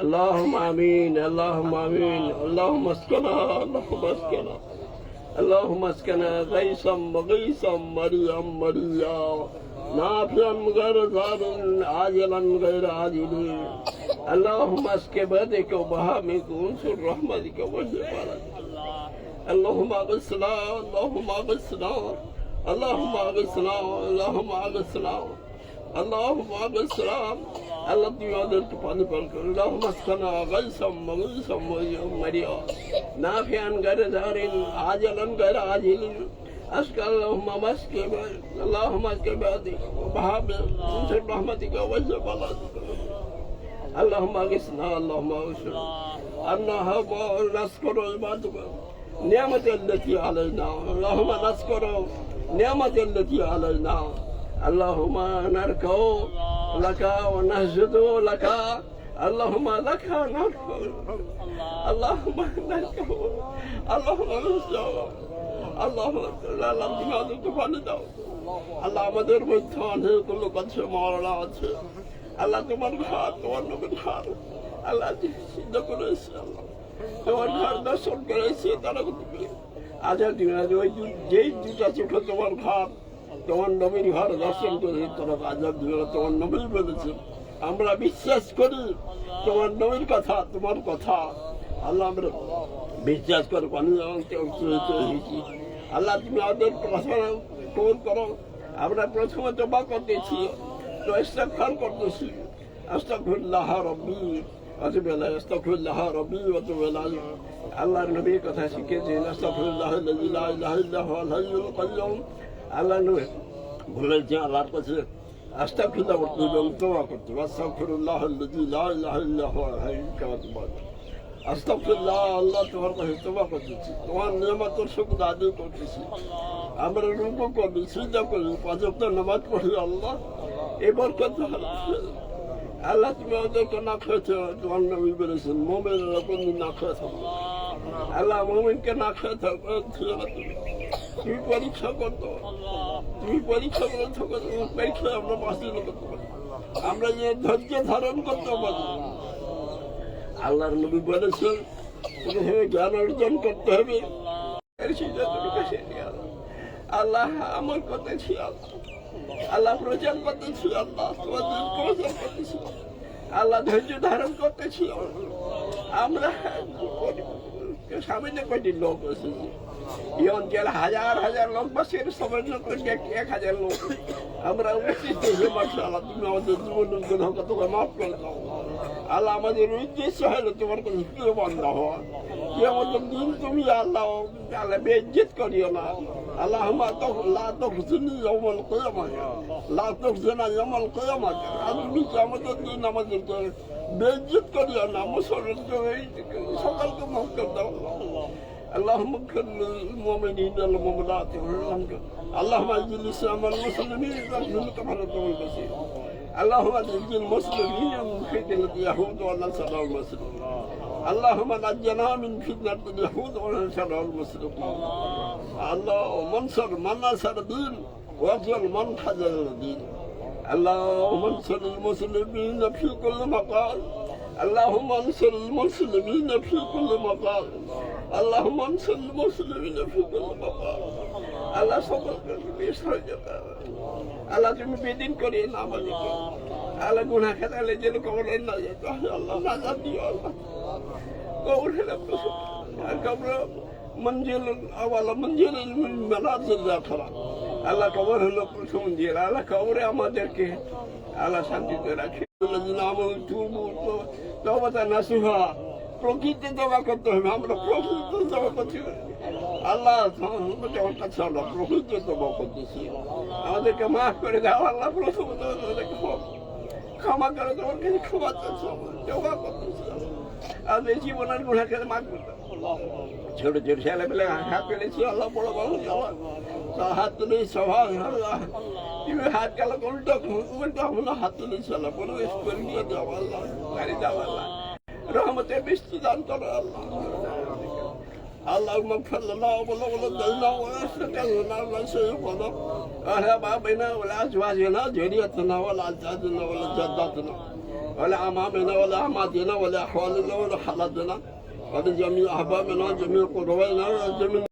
اللهم آمين اللهم آمين اللهم اسكنا اللهم اسكنا اللهم اسكنا غيثا مغيثا مريا مريا نافعا غير ضار عاجلا غير عاجل. اللهم اسك بدك وبهامك وانصر رحمتك وشفاعتك اللهم اغثنا اللهم اغثنا اللهم اغثنا اللهم اغثنا. اللهم عبد السلام اللهم يودرك بانبرك اللهم اسكنا غيثا مغيثا ويوم مريا نافعا غير ضار عاجلا غير عاجل اسك اللهم اسك اللهم اسك بادي بحب انصر برحمتك وجه بلادك اللهم اغثنا اللهم اغثنا. انها نذكر عبادك نعمة التي علينا اللهم نذكر نعمة التي علينا اللهم نركع لك ونسجد لك اللهم لك نركع اللهم نركع اللهم نرجع اللهم আল্লাহ তুমি আমাদেরকে পানি দাও আল্লাহ আমাদের মধ্যে অনেক লোক আছে মরণা আছে আল্লাহ তোমার ঘর তোমার নবীর ঘর আল্লাহ সিদ্ধ করেছে আল্লাহ তোমার ঘর দর্শন করেছে তারা তুমি আজাদ দিন আজ ওই দু- যেই দুটা চোখে তোমার ঘর তোমার নবীর ঘর দর্শন করে তারা আজাদ তোমার নবী বলেছে আমরা বিশ্বাস করি তোমার নবীর কথা, তোমার কথা। আল্লাহ আমরা বিশ্বাস করে আল্লাহ তুমি আমাদের প্রার্থনা কবুল করো। আমরা প্রথমে তোবা করতেছি তো ইস্তেগফার করতেছি। আস্তাগফিরুল্লাহ রব্বি অতএব আস্তাগফিরুল্লাহ রব্বি অতএব আল্লাহর নবীর কথা শিখেছেন, আস্তাগফিরুল্লাহ আল্লাযী লা ইলাহা ইল্লা হুয়াল হাইয়ুল আল্লাহ নবী বলেছেন আল্লাহর কাছে, আস্তাগফিরুল্লাহ করতে হবে তোবা করতে হবে কাইয়্যুম আস্তাগফিরুল্লাহ আল্লাহ তোমার কাছে তোবা করতেছি, তোমার নিয়ামতের শুকর আদায় করতেছি। আমরা রুকু করি সিজা করি পাঁচক নামাজ পড়ি আল্লাহ। এবার কথা আল্লাহ তুমি ওদেরকে না খেয়েছো তোমার নবী বলেছেন, মোমেনেরা কোনদিন না খেয়ে থাকবে আল্লাহ মোমিনকে না খেয়ে থাকবে তুমি পরীক্ষা করতো। তুমি পরীক্ষা করে থাকো তোমার পরীক্ষায় আমরা বাঁচিয়ে করতে পারি আমরা যে ধৈর্য ধারণ করতে পারি আল্লাহর নবী বলেছেন জ্ঞান অর্জন করতে হবে। আল্লাহ আমার কথা ছিল। আল্লাহ প্রচার করতেছি আল্লাহ প্রচার করতেছি আল্লাহ ধৈর্য ধারণ করতেছি আমরা সামনে কয়টি লোক এসেছি এই অঞ্চলে হাজার হাজার লোক বসে সবার লোক এক হাজার লোক। আমরা উচিত আল্লাহ তুমি আমাদের জীবন তোমার মাফ করে দাও। আল্লাহ আমাদের উদ্দেশ্য হলো তোমার কাছে প্রিয় বন্ধ হওয়া। যে আমাদের দিন, তুমি আল্লাহ আল্লাহ বেজ্জিত করিও না। আল্লাহ লা তো হুসনি যমল কয়ামত লা তো হুসনা যমল কয়ামত আর তুমি কি আমাদের দিন আমাদেরকে বেজ্জিত করিও না মুসলমানকে এই সকলকে মাফ করে দাও اللهم اغفر للمؤمنين والمؤمنات اللهم اجعل الاسلام والمسلمين منك فرد البصير اللهم اجعل المسلمين من فتنة اليهود والنصارى والمسلمين اللهم نجنا من فتنة اليهود والنصارى والمسلمين اللهم انصر من نصر الدين واجعل من خذل الدين اللهم انصر المسلمين في كل مقام اللهم انصر المسلمين في كل مقام اللهم انصر المسلمين في كل مقام আল্লাহ সকলকে বিসর্জন আল্লাহ তুমি বেদিন করিয়ে না আমাদেরকে আল্লাহ গুনা খেতালে যেন কবরের না যেত আল্লাহ না দিও আল্লাহ কবর হেলে আর কবর মঞ্জিল আওয়ালা মঞ্জিল মেলাজুল জাফরা আল্লাহ কবর হলো প্রথম মঞ্জিল আল্লাহ কবরে আমাদেরকে আল্লাহ শান্তিতে রাখে। প্রকৃতি দেওয়া করতে হবে, আমরা প্রকৃতি করতে হবে। আল্লাহ আমরা প্রকৃতি দেওয়া করতেছি। আমাদেরকে মাফ করে দাও, আল্লাহ আমাদেরকে ক্ষমা- করে তোমার কাছে ক্ষমা চাচ্ছি দেওয়া করতেছি আর এই জীবনের গুণাকে মাফ করে দাও। ছোট ছোট ছেলে পেলে হাত পেলেছি আল্লাহ বড় বড় আল্লাহ হাত তুলে সবাই আল্লাহ তুমি হাত গেল উল্টো উল্টো আমরা হাত তুলে আল্লাহ পরিবেশ করে নিয়ে যাও আল্লাহ গাড়ি দাও আল্লাহ রহমতে বৃষ্টি দান করো আল্লাহ اللهم اغفر لنا ولوالدينا واشركنا وشيخنا وآبائنا ولأزواجنا ذريتنا ولأزواجنا ولجداتنا ولأمامنا ولأماتنا ولأخوالنا ولحلتنا ولجميع أحبابنا وجميع قربائنا وجميع